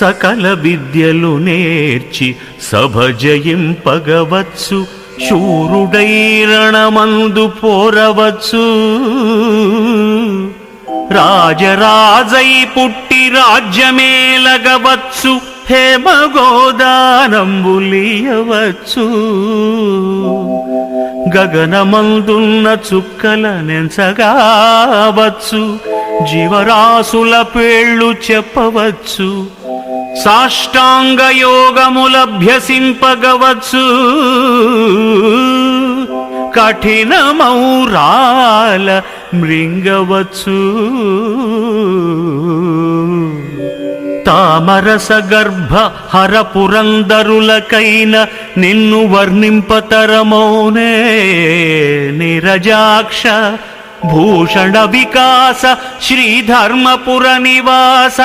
సకల విద్యలు నేర్చి సభ జయింపగవచ్చు శూరుడై రణమందు పోరవచ్చు. రాజరాజై పుట్టి రాజ్యమేలగవచ్చు హేమగోదానంబులియవచ్చు. గగనమందున్న చుక్కల నెంచగావచ్చు జీవరాశుల పేళ్ళు చెప్పవచ్చు. సాష్టాంగ యోగములభ్యసింపగవచ్చు కఠినమౌరాల మృంగవచ్చు తామరస గర్భ హర పురందరులకైన నిన్ను వర్ణింపతరమౌనే నిరజాక్ష భూషణ వికాస శ్రీధర్మపుర నివాస.